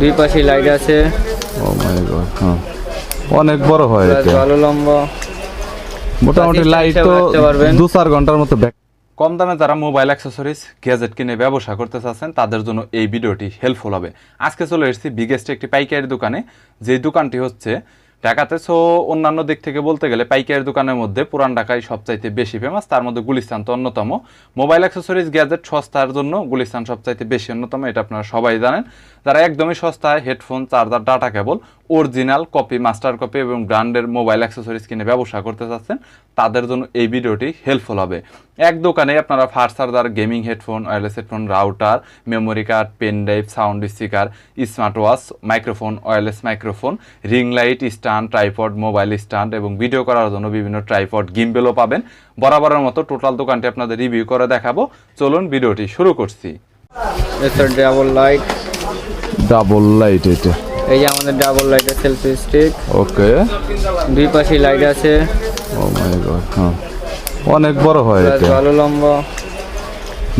দুই পাশে লাইট আছে। ও মাই গড হ্যাঁ। অনেক বড় হয় এটা। ভালো লম্বা মোটামুটি লাইট তো দু চার ঘণ্টার মতো ব্যাক কম দামে যারা মোবাইল অ্যাক্সেসরিজ গ্যাজেট কিনে ব্যবসা করতে চাচ্ছেন তাদের জন্য এই ভিডিওটি হেল্পফুল হবে। আজকে চলে এসেছি বিগেস্ট একটি পাইকারি দোকানে। যে দোকানটি হচ্ছে ঢাকাতে সো অন্যান্য দিক থেকে বলতে গেলে পাইকারি দোকানের মধ্যে পুরান ঢাকায় সবচাইতে বেশি ফেমাস তার মধ্যে গুলিস্তান তো অন্যতম। মোবাইল অ্যাক্সেসরিজ গ্যাজেট সস্তার জন্য গুলিস্তান সবচাইতে বেশি অন্যতম, এটা আপনারা সবাই জানেন। যারা একদমই সস্তায় headphone charger data cable original copy master copy এবং ব্র্যান্ডের মোবাইল অ্যাক্সেসরিজ কিনে ব্যবসা করতে চাচ্ছেন তাদের জন্য এই ভিডিওটি হেল্পফুল হবে। এক দোকানে আপনারা fast charger gaming headphone wireless headphone router memory card pen drive sound speaker smart watch microphone wireless microphone ring light stand tripod mobile stand এবং ভিডিও করার জন্য বিভিন্ন ট্রাইপড গিম্বেলও পাবেন। বরাবরের মতো টোটাল দোকানটি আপনাদের রিভিউ করে দেখাবো। চলুন ভিডিওটি শুরু করছি। ডাবল লাইট ডাবল লাইট এটা। এই যে আমাদের ডাবল লাইটের সেলফি স্টিক ওকে দুই পাশে লাইট আছে। ও মাই গড হ্যাঁ। অনেক বড় হয় এটা ভালো লম্বা।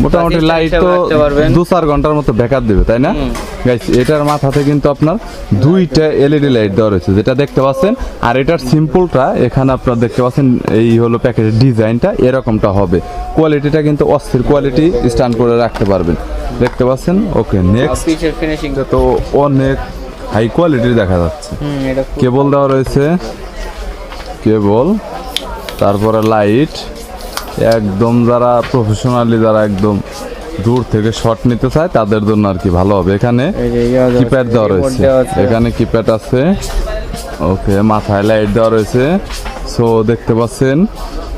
মোটামুটি লাইট তো দু চার ঘণ্টার মতো ব্যাকআপ দেবে তাই না? গাইস এটার মাথাতে কিন্তু আপনার দুইটা এলইডি লাইট দেওয়া রয়েছে যেটা দেখতে পাচ্ছেন। আর এটার সিম্পলটা এখানে আপনারা দেখতে পাচ্ছেন এই হলো প্যাকেজের ডিজাইনটা এরকমটা হবে। কোয়ালিটিটা কিন্তু অস্থির কোয়ালিটি স্ট্যান্ড করে রাখতে পারবেন। দেখতে পাচ্ছেন? ওকে নেক্সট তো অনেক হাই কোয়ালিটির দেখা যাচ্ছে। কেবল দেওয়া রয়েছে। কেবল তারপরে লাইট। একদম যারা প্রফেশনালি যারা একদম দূর থেকে শট নিতে চায় তাদের জন্য আর কি ভালো হবে। এখানে যে ইয়া কিপ্যাড দেওয়া রয়েছে। এখানে কিপ্যাড আছে। ওকে মাথায় লাইট দেওয়া রয়েছে। সো দেখতে পাচ্ছেন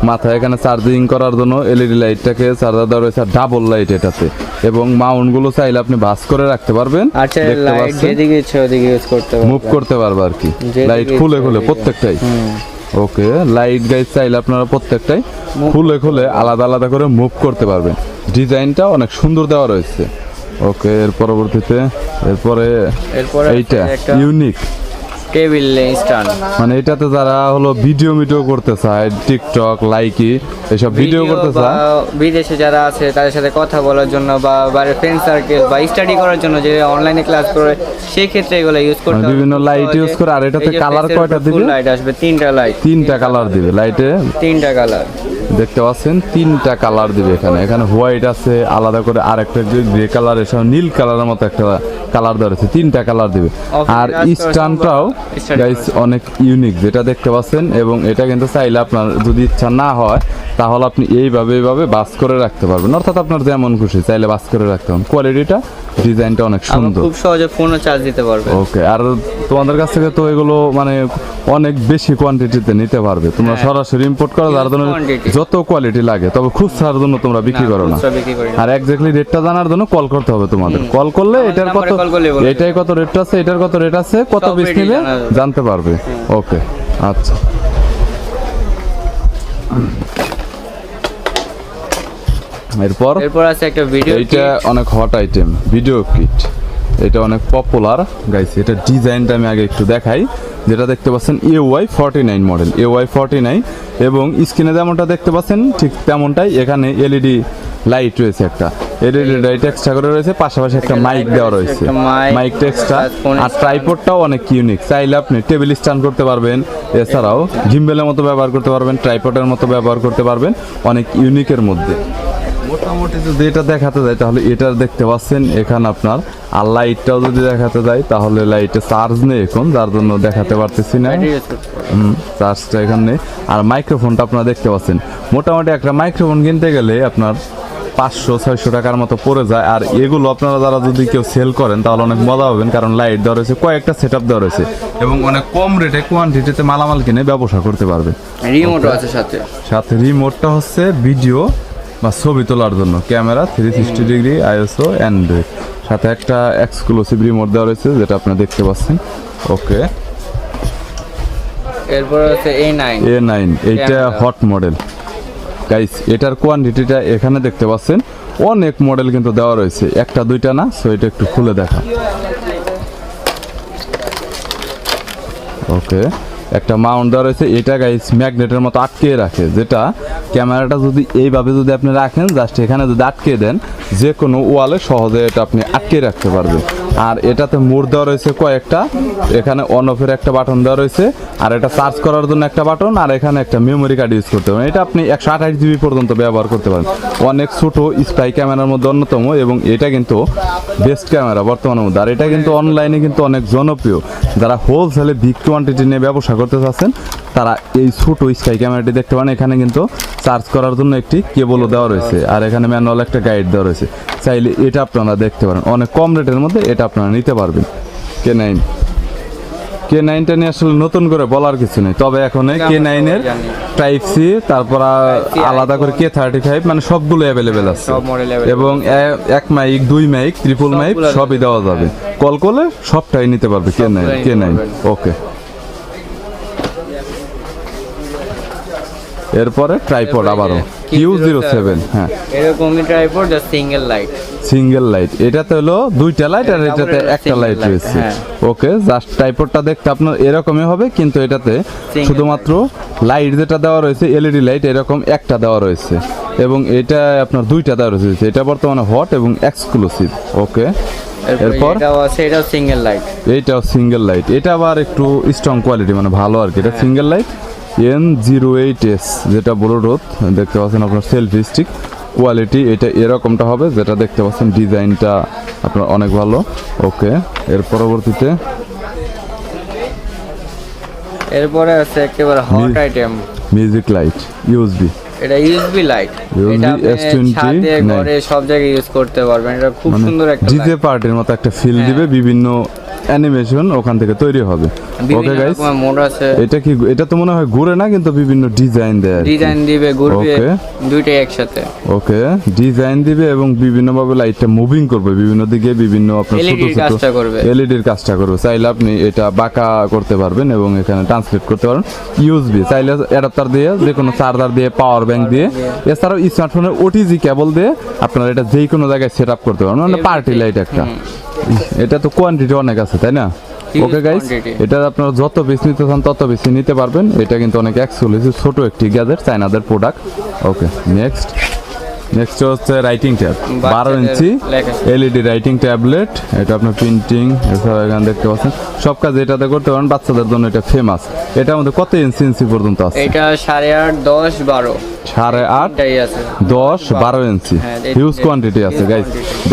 মাথায় এখানে চার্জিং করার জন্য এলইডি লাইটটাকে চার্জার দেওয়া রয়েছে ডাবল লাইট এটাতে। এবং মাউন্টগুলো চাইলে আপনি ভাস করে রাখতে পারবেন। আচ্ছা দেখতে পাচ্ছেন? ওদিকে ইউজ করতে মুভ পারবে আর কি। লাইট খুলে খুলে প্রত্যেকটাই। ওকে লাইট গাইড চাইলে আপনারা প্রত্যেকটাই খুলে খুলে আলাদা আলাদা করে মুভ করতে পারবেন। ডিজাইনটা অনেক সুন্দর দেওয়া রয়েছে। ওকে এর পরবর্তীতে এরপরে এইটা ইউনিক টেবিল স্ট্যান্ড। মানে এটাতে যারা হলো ভিডিও ভিডিও করতে চায় টিকটক লাইকি এসব ভিডিও করতে চায় বিদেশে যারা আছে তাদের সাথে কথা বলার জন্য বা বাইরে ফ্রেন্ড সার্কেল বা স্টাডি করার জন্য যে অনলাইনে ক্লাস করে সেই ক্ষেত্রে এগুলো ইউজ করতে মানে বিভিন্ন use যে- করে, আর এটাতে এর কয়টা দিবে? light আসবে তিনটা লাইট তিনটা কালার দিবে লাইটে তিনটা কালার দেখতে পাচ্ছেন তিনটা কালার দিবে এখানে। এখানে হোয়াইট আছে আলাদা করে আর একটা গ্রে কালার এসব নীল কালারের মতো একটা কালার দেওয়া রয়েছে তিনটা কালার দিবে। আর stand গাইস অনেক ইউনিক যেটা দেখতে পাচ্ছেন এবং এটা কিন্তু চাইলে আপনার যদি ইচ্ছা না হয় তাহলে আপনি এইভাবে এইভাবে বাস করে রাখতে পারবেন। অর্থাৎ আপনার যেমন খুশি চাইলে বাস করে রাখতে পারেন কোয়ালিটিটা ডিজাইনটা অনেক সুন্দর। খুব সহজে ফোনও চার্জ দিতে পারবে। ওকে আর তোমাদের কাছ থেকে তো এগুলো মানে অনেক বেশি কোয়ান্টিটিতে নিতে পারবে। তোমরা হ্যাঁ। সরাসরি ইম্পোর্ট করো যার জন্য যত কোয়ালিটি লাগে তবে খুচরার জন্য তোমরা বিক্রি করো না। আর এক্স্যাক্টলি রেটটা জানার জন্য কল করতে হবে তোমাদের। কল করলে এটার কত। এটাই কত রেট আছে এটার কত রেট আছে কত পিস যাবে। জানতে পারবে। ওকে আচ্ছা। এরপর? এরপর আছে একটা ভিডিও এইটা অনেক হট আইটেম ভিডিও কিট এটা অনেক পপুলার গাইস এটা ডিজাইনটা আমি আগে একটু দেখাই। যেটা দেখতে পাচ্ছেন A Y forty nine model A Y forty nine এবং স্ক্রিনে যেমনটা দেখতে পাচ্ছেন ঠিক তেমনটাই এখানে এলইডি লাইট রয়েছে একটা। এলইডি লাইট এক্সট্রা করে রয়েছে পাশাপাশি একটা মাইক দেওয়া রয়েছে, মাইকটা এক্সট্রা আর ট্রাইপডটাও অনেক ইউনিক চাইলে আপনি টেবিল স্ট্যান্ড করতে পারবেন এছাড়াও গিম্বেলের মতো ব্যবহার করতে পারবেন ট্রাইপডের মতো ব্যবহার করতে পারবেন অনেক ইউনিকের মধ্যে। মোটামুটি যদি এটা দেখাতে যায় তাহলে এটার দেখতে পাচ্ছেন এখানে আপনার আর লাইটটাও যদি দেখাতে যায় তাহলে লাইটে চার্জ নেই এখন যার জন্য দেখাতে পারতেছি না। চার্জটা এখানে আর মাইক্রোফোনটা আপনারা দেখতে পাচ্ছেন। মোটামুটি একটা মাইক্রোফোন কিনতে গেলে আপনার পাঁচশো ছয়শো টাকার মতো পড়ে যায়। আর এগুলো আপনারা যারা যদি কেউ সেল করেন তাহলে অনেক মজা পাবেন কারণ লাইট দেওয়া রয়েছে কয়েকটা সেট আপ দেওয়া রয়েছে। এবং অনেক কম রেটে কোয়ান্টিটিতে মালামাল কিনে ব্যবসা করতে পারবে রিমোটও আছে সাথে। সাথে রিমোটটা হচ্ছে ভিডিও বা ছবি তোলার জন্য। Camera three sixty degree ISO Android সাথে একটা এক্সক্লুসিভ রিমোট দেওয়া রয়েছে যেটা আপনারা দেখতে পাচ্ছেন। ওকে। এরপর আছে এ নাইন এ নাইন এইটা হট মডেল গাইস এটার কোয়ান্টিটিটা এখানে দেখতে পাচ্ছেন। অনেক মডেল কিন্তু দেওয়া রয়েছে। একটা দুইটা না সো এটা একটু খুলে দেখা। ওকে। একটা মাউন্ট দেওয়া রয়েছে, এটা গাইস ম্যাগনেটের মতো আটকে রাখে, যেটা ক্যামেরাটা যদি এইভাবে যদি আপনি রাখেন জাস্ট এখানে যদি আটকে দেন যে কোনো ওয়ালে সহজে এটা আপনি আটকে রাখতে পারবেন। আর এটাতে মোড় দেওয়া রয়েছে কয়েকটা, এখানে অন অফের একটা বাটন দেওয়া রয়েছে, আর এটা চার্জ করার জন্য একটা বাটন আর এখানে একটা মেমোরি কার্ড ইউজ করতে পারেন এটা আপনি একশো আঠাশ জিবি পর্যন্ত ব্যবহার করতে পারেন। অনেক ছোটো স্পাই ক্যামেরার মধ্যে অন্যতম, এবং এটা কিন্তু বেস্ট ক্যামেরা বর্তমানের মধ্যে। আর এটা কিন্তু অনলাইনে কিন্তু অনেক জনপ্রিয়। যারা হোলসেলে বিগ কোয়ান্টিটি নিয়ে ব্যবসা করতে চাচ্ছেন তারা এই ছোট স্কাই ক্যামেরাটি দেখতে পান এখানে কিন্তু চার্জ করার জন্য একটি কেবলও দেওয়া রয়েছে। আর এখানে ম্যানুয়াল একটা গাইড দেওয়া রয়েছে। চাইলে এটা আপনারা দেখতে পারেন। অনেক কম রেটের মধ্যে এটা আপনারা নিতে পারবেন। কে নাইন কে নাইনটা নিয়ে আসলে নতুন করে বলার কিছু নেই। তবে এখন কে নাইনের টাইপ সি তারপর আলাদা করে কে থার্টি ফাইভ মানে সবগুলো অ্যাভেলেবেল আছে। এবং এক মাইক দুই মাইক ট্রিপল মাইক সবই দেওয়া যাবে। কল করলে সবটাই নিতে পারবে K nine K nine okay এরপরে ট্রাইপড আবারও। কিউ Q07 জিরো সেভেন হ্যাঁ। এরকমই ট্রাইপড যা সিঙ্গেল লাইট সিঙ্গেল লাইট এটাতে হলো দুইটা লাইট আর এটাতে একটা লাইট রয়েছে। হ্যাঁ। ওকে জাস্ট টাইপডটা দেখতে আপনার এরকমই হবে কিন্তু এটাতে শুধুমাত্র লাইট যেটা দেওয়া রয়েছে এলইডি লাইট এরকম একটা দেওয়া রয়েছে। এবং এটা আপনার দুইটা দেওয়া রয়েছে। এটা বর্তমানে হট এবং এক্সক্লুসিভ ওকে এরপর এটাও আছে এটাও সিঙ্গেল লাইট এইটাও সিঙ্গেল লাইট এটা আবার একটু স্ট্রং কোয়ালিটি মানে ভালো আর কি। এটা হ্যাঁ। Single light N zero eight S যেটা ব্লুটুথ দেখতে পাচ্ছেন আপনার সেলফি স্টিক কোয়ালিটি এটা এরকমটা হবে যেটা দেখতে পাচ্ছেন ডিজাইনটা আপনার অনেক ভালো ওকে এর পরবর্তীতে এরপরে আছে একেবারে hot item music light USB এটা ইউএসবি লাইট এটা ছাদে ঘরে সব জায়গায় ইউজ করতে পারবেন। এটা খুব মানে সুন্দর একটা ডিজে। পার্টির মতো একটা ফিল হ্যাঁ। দিবে বিভিন্ন অ্যানিমেশন ওখান থেকে তৈরি হবে। ওকে গাইস মোড আছে। এটা কি এটা তো মনে হয় ঘুরে না কিন্তু বিভিন্ন ডিজাইন দেয় ডিজাইন দিবে ঘুরবে দুইটাই একসাথে। ওকে ডিজাইন দিবে এবং বিভিন্ন ভাবে লাইটটা মুভিং করবে বিভিন্ন দিকে বিভিন্ন আপনার ছোট ছোট কাজটা করবে। এলইডির কাজটা করবে। চাইলে আপনি এটা বাঁকা করতে পারবেন এবং এখানে ট্রান্সলেট করতে পারবেন। ইউএসবি চাইলে অ্যাডাপ্টার দিয়ে যে কোনো চার্জার দিয়ে। পাওয়ার ব্যাংক দিয়ে। এছাড়াও স্মার্টফোনের ওটিজি কেবল দিয়ে আপনারা এটা যে কোনো জায়গায় সেট আপ করতে পারবেন। মানে পার্টি লাইট একটা। এটা তো কোয়ান্টিটি অনেক আছে তাই না? ওকে গাইস এটা আপনারা যত বেশি নিতে চান তত বেশি নিতে পারবেন। এটা কিন্তু অনেক এক্সক্লুসিভ ছোট একটি গ্যাজেট চাইনাদের প্রোডাক্ট ওকে নেক্সট নেক্সট হচ্ছে রাইটিং ট্যাব বারো ইঞ্চি। এলইডি রাইটিং ট্যাবলেট এটা আপনার প্রিন্টিং এছাড়া এখানে দেখতে পাচ্ছেন। সব কাজ এটাতে করতে পারেন বাচ্চাদের জন্য এটা ফেমাস এটা আমাদের কত ইঞ্চি ইঞ্চি পর্যন্ত আছে? এটা সাড়ে আট দশ বারো। সাড়ে আট দশ বারো ইঞ্চি হিউজ কোয়ান্টিটি আছে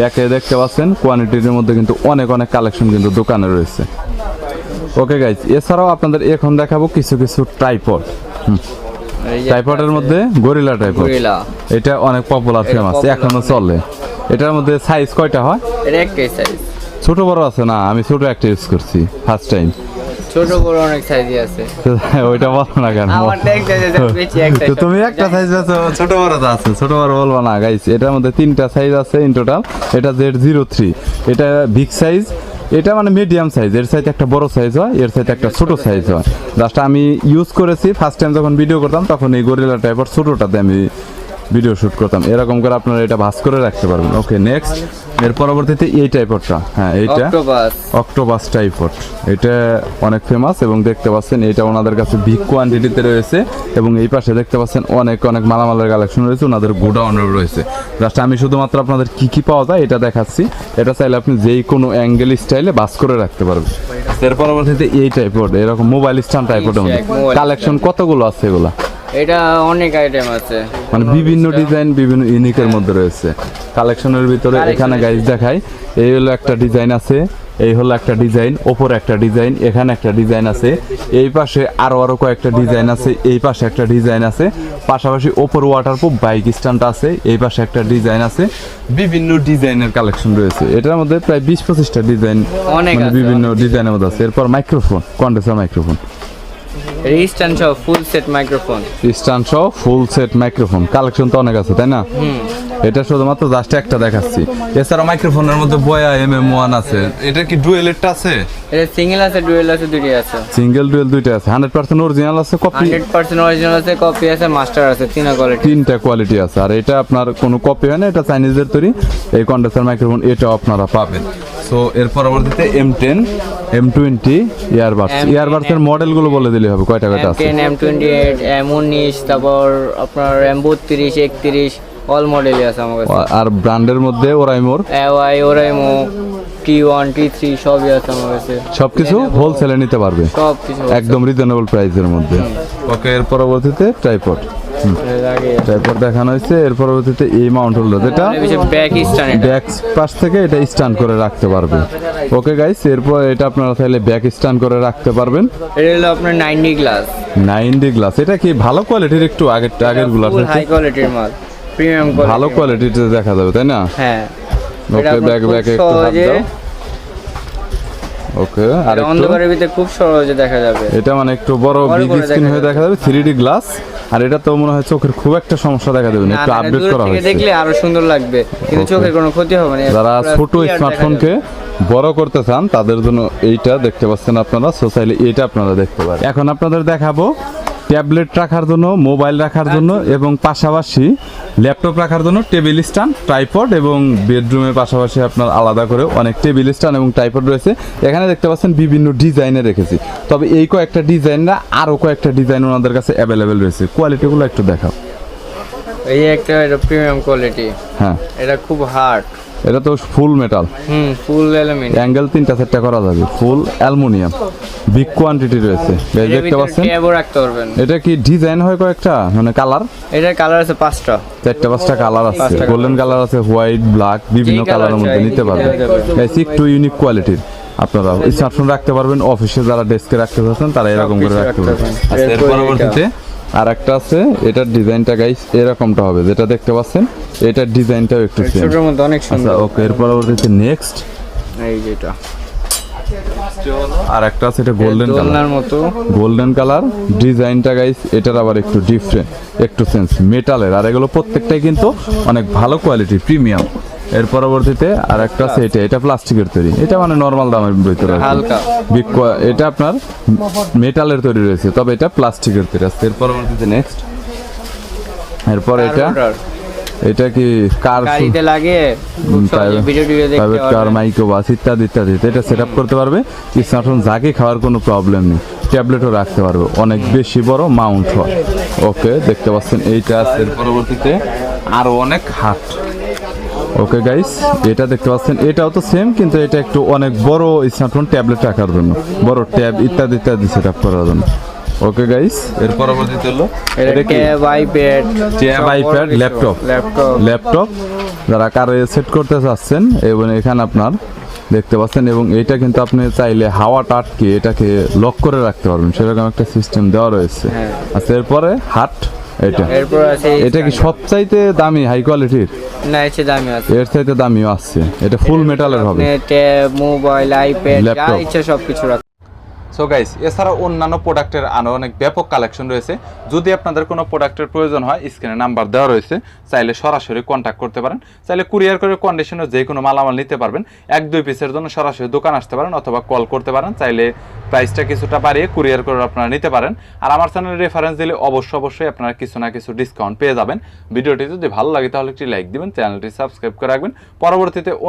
দেখে দেখতে পাচ্ছেন কোয়ান্টিটির মধ্যে কিন্তু অনেক অনেক কালেকশন কিন্তু দোকানে রয়েছে। ওকে এছাড়াও আপনাদের এখন দেখাবো কিছু কিছু ট্রাইপড যে মধ্যে গরিলা গরিলা এটা অনেক পপুলার ফেমাস এখনও চলে। এটার মধ্যে সাইজ কয়টা হয়? এটা একটাই সাইজ ছোট বড় আছে না আমি ছোট একটা ইউজ করছি ফার্স্ট টাইম ছোট বড় অনেক সাইজই আছে। ওইটা বলো না কেন? তো তুমি একটা সাইজ আছে ছোট বড় তো আছে ছোট বড় বলব না গাইস এটার মধ্যে তিনটা সাইজ আছে ইন টোটাল এটা জেড জিরো থ্রি এটা বিগ সাইজ এটা মানে মিডিয়াম সাইজ এর সাইজ একটা বড় সাইজ হয় এর সাইজ একটা ছোট সাইজ হয়। জাস্ট আমি ইউজ করেছি ফার্স্ট টাইম যখন ভিডিও করতাম তখন এই গরিলা টাইপের ছোটটাতে আমি ভিডিও শুট করতাম। এরকম করে আপনারা এটা ভাস করে রাখতে পারবেন। ওকে নেক্সট এর পরবর্তীতে এই টাইপরটা হ্যাঁ এইটা অক্টোপাস অক্টোবাস টাইপট এটা অনেক ফেমাস এবং দেখতে পাচ্ছেন এটা ওনাদের কাছে বিগ কোয়ান্টিটিতে রয়েছে এবং এই পাশে দেখতে পাচ্ছেন অনেক অনেক মালামালের কালেকশন রয়েছে ওনাদের গোডাউন রয়েছে। জাস্ট আমি শুধুমাত্র আপনাদের কি কি পাওয়া যায় এটা দেখাচ্ছি। এটা চাইলে আপনি যেই কোনো অ্যাঙ্গেল স্টাইলে বাস করে রাখতে পারবেন। এর পরবর্তীতে এই টাইপট এরকম মোবাইল স্ট্যান্ড টাইপের মধ্যে কালেকশন কতগুলো আছে এগুলা? এটা অনেক আইটেম আছে। মানে বিভিন্ন ডিজাইন বিভিন্ন ইউনিকের মধ্যে রয়েছে। কালেকশনের ভিতরে এখানে গাইজ দেখাই এই হলো একটা ডিজাইন আছে এই হলো একটা ডিজাইন ওপরে একটা ডিজাইন এখানে একটা ডিজাইন আছে এই পাশে আরও আরও কয়েকটা ডিজাইন আছে এই পাশে একটা ডিজাইন আছে পাশাপাশি ওপর ওয়াটারপ্রুফ বাইক স্ট্যান্ড আছে এই পাশে একটা ডিজাইন আছে বিভিন্ন ডিজাইনের কালেকশন রয়েছে। এটার মধ্যে প্রায় বিশ পঁচিশটা ডিজাইন অনেক মানে বিভিন্ন ডিজাইনের মধ্যে আছে। এরপর মাইক্রোফোন কন্ডেন্সার মাইক্রোফোন রিস্ট্যান্ড সহ ফুল সেট মাইক্রোফোন স্ট্যান্ড সহ ফুল সেট মাইক্রোফোন কালেকশন তো অনেক আছে তাই না? এটা শুধুমাত্র জাস্ট একটা দেখাচ্ছি। এছাড়া মাইক্রোফোনের মধ্যে বয়া এম এম ওয়ান আছে। এটা কি ডুয়েলেরটা আছে? এটা সিঙ্গেল আছে ডুয়েল আছে দুটি আছে। সিঙ্গেল ডুয়েল দুইটা আছে। হান্ড্রেড পার্সেন্ট অরিজিনাল আছে কপি হান্ড্রেড পার্সেন্ট অরিজিনাল আছে কপি আছে মাস্টার আছে তিন কোয়ালিটি তিনটা কোয়ালিটি আছে। আর এটা আপনার কোনো কপি হয় না এটা চাইনিজের তৈরি। এই কন্ডেন্সার মাইক্রোফোন এটাও আপনারা পাবেন। সো এর পরবর্তীতে M ten M twenty earbuds M10, ইয়ারবাডসের মডেলগুলো বলে দিলে হবে কয়টা কয়টা আছে? Ten M twenty eight M উনিশ তারপর আপনার এম বত্রিশ একত্রিশ অল মডেলই আছে আমার কাছে। আর ব্র্যান্ডের মধ্যে ওরাইমোর AY Oraimo T one T three সবই আছে আমার কাছে। সবকিছু হোলসেলে নিতে পারবে? সব কিছু একদম রিজনেবল প্রাইসের মধ্যে। ওকে এর পরবর্তীতে ট্রাইপড ট্রাইপড দেখানো হয়েছে এর পরবর্তীতে এই মাউন্ট হোল্ডার যেটা। ব্যাক ব্যাক পাশ থেকে এটা স্ট্যান্ড করে রাখতে পারবে। ওকে গাইস এরপর এটা আপনারা তাহলে ব্যাক স্ট্যান্ড করে রাখতে পারবেন। এটা হলো আপনার ninety glass nine D glass এটা কি ভালো কোয়ালিটির একটু আগের আগেরগুলো হাই কোয়ালিটির মাল প্রিমিয়াম ভালো কোয়ালিটিতে দেখা যাবে তাই না? হ্যাঁ। ওকে ব্যাক ব্যাক একটু হাত দাও। ওকে আর অন্ধকারের ভিতরে খুব সহজে দেখা যাবে। এটা মানে একটু বড় বিগ স্ক্রিন হয়ে দেখা যাবে 3D গ্লাস আর এটা তো মনে হয় চোখের খুব একটা সমস্যা দেখা দেবে না একটু আপডেট করা হয়েছে। দেখলে আরও সুন্দর লাগবে কিন্তু চোখের কোনো ক্ষতি হবে না যারা ছোট স্মার্টফোনকে বড় করতে চান তাদের জন্য এইটা দেখতে পাচ্ছেন আপনারা সোসাইলি এটা আপনারা দেখতে পারেন। এখন আপনাদের দেখাবো ট্যাবলেট রাখার জন্য মোবাইল রাখার জন্য এবং পাশাপাশি ল্যাপটপ রাখার জন্য টেবিল স্ট্যান্ড ট্রাইপড এবং বেডরুমের পাশাপাশি আপনার আলাদা করে অনেক টেবিল স্ট্যান্ড এবং ট্রাইপড রয়েছে। এখানে দেখতে পাচ্ছেন বিভিন্ন ডিজাইনে রেখেছি। তবে এই কয়েকটা ডিজাইনরা আরও কয়েকটা ডিজাইন ওনাদের কাছে অ্যাভেলেবেল রয়েছে। কোয়ালিটিগুলো একটু দেখাও। এই একটা এটা প্রিমিয়াম কোয়ালিটি হ্যাঁ। এটা খুব হার্ড এটা তো full metal hmm full aluminium angle তিনটা চারটা করা যাবে ফুল অ্যালুমিনিয়াম বিগ কোয়ান্টিটি রয়েছে। এই দেখতে পাচ্ছেন? ট্যাবও রাখতে পারবেন। এটা কি ডিজাইন হয় কয়েকটা মানে কালার এটার কালার আছে পাঁচটা। চারটা পাঁচটা কালার আছে। গোল্ডেন কালার আছে হোয়াইট ব্ল্যাক বিভিন্ন কালারের মধ্যে নিতে পারবেন। গাইস একটু ইউনিক কোয়ালিটির আপনারা স্মার্টফোন রাখতে পারবেন অফিসে যারা ডেস্কে রাখতে চাচ্ছেন তারা এরকম করে রাখতে পারবেন। আচ্ছা, এর পরবর্তীতে আর একটা আছে এটার ডিজাইনটা গাইস এরকমটা হবে যেটা দেখতে পাচ্ছেন এটার ডিজাইনটাও একটু সেম অনেক আচ্ছা সুন্দর। ওকে এর পরবর্তীতে নেক্সট এই যেটা আর একটা আছে এটা গোল্ডেন কালার মতো। গোল্ডেন কালার ডিজাইনটা গাইস এটার আবার একটু ডিফারেন্ট একটু সেন্স মেটালের আর এগুলো প্রত্যেকটাই কিন্তু অনেক ভালো কোয়ালিটি প্রিমিয়াম এর পরবর্তীতে আর একটা আছে এটা এটা প্লাস্টিকের তৈরি। এটা মানে নর্মাল দামের ভিতরে হালকা। এটা আপনার মেটালের তৈরি রয়েছে তবে এটা প্লাস্টিকের তৈরি আছে। এর পরবর্তীতে নেক্সট এরপর এটা এটা কি কার গাড়িতে লাগে ভিডিও টিডিও দেখতে প্রাইভেট কার পারবেন। মাইক্রোবাস ইত্যাদি ইত্যাদি। এটা সেট আপ করতে পারবে। স্মার্টফোন যাকে খাওয়ার কোনো প্রবলেম নেই। ট্যাবলেটও রাখতে পারবে। অনেক বেশি বড় মাউন্ট হয়। ওকে দেখতে পাচ্ছেন এইটা আছে। এর পরবর্তীতে আরও অনেক হাট। ওকে গাইস এটা দেখতে পাচ্ছেন এটাও তো সেম কিন্তু এটা একটু অনেক বড় স্মার্টফোন ট্যাবলেট রাখার জন্য। বড় ট্যাব ইত্যাদি ইত্যাদি সেট আপ করার জন্য। ওকে গাইস এর পরবর্তীতে হলো এটা এটা কি? Tab iPad tab iPad laptop laptop laptop যারা কারে সেট করতে চাচ্ছেন এবং এখানে আপনার দেখতে পাচ্ছেন এবং এটা কিন্তু আপনি চাইলে হাওয়াটা আটকে এটাকে লক করে রাখতে পারবেন। সেরকম একটা সিস্টেম দেওয়া রয়েছে। হ্যাঁ। আচ্ছা এরপরে হাট। এটা। এরপর আছে এটা কি সবচাইতে দামি হাই কোয়ালিটির না এসে দামি আছে। এর চাইতে দামিও আছে। এটা ফুল মেটালের হবে। মোবাইল আইপ্যাড যা। ইচ্ছা সবকিছু রাখ সো গাইস এছাড়া অন্যান্য প্রোডাক্টের আরও অনেক ব্যাপক কালেকশন রয়েছে। যদি আপনাদের কোনো প্রোডাক্টের প্রয়োজন হয় স্ক্রিনে নাম্বার দেওয়া রয়েছে, চাইলে সরাসরি কন্ট্যাক্ট করতে পারেন। চাইলে কুরিয়ার করে কন্ডিশনে যে কোনো মালামাল নিতে পারবেন। এক, দুই পিসের জন্য সরাসরি দোকান আসতে পারেন অথবা কল করতে পারেন। চাইলে প্রাইসটা কিছুটা বাড়িয়ে কুরিয়ার করে আপনারা নিতে পারেন। আর আমার চ্যানেলে রেফারেন্স দিলে অবশ্যই অবশ্যই আপনারা কিছু না কিছু ডিসকাউন্ট পেয়ে যাবেন। ভিডিওটি যদি ভালো লাগে, তাহলে একটি লাইক দিবেন চ্যানেলটি সাবস্ক্রাইব করে রাখবেন। পরবর্তীতে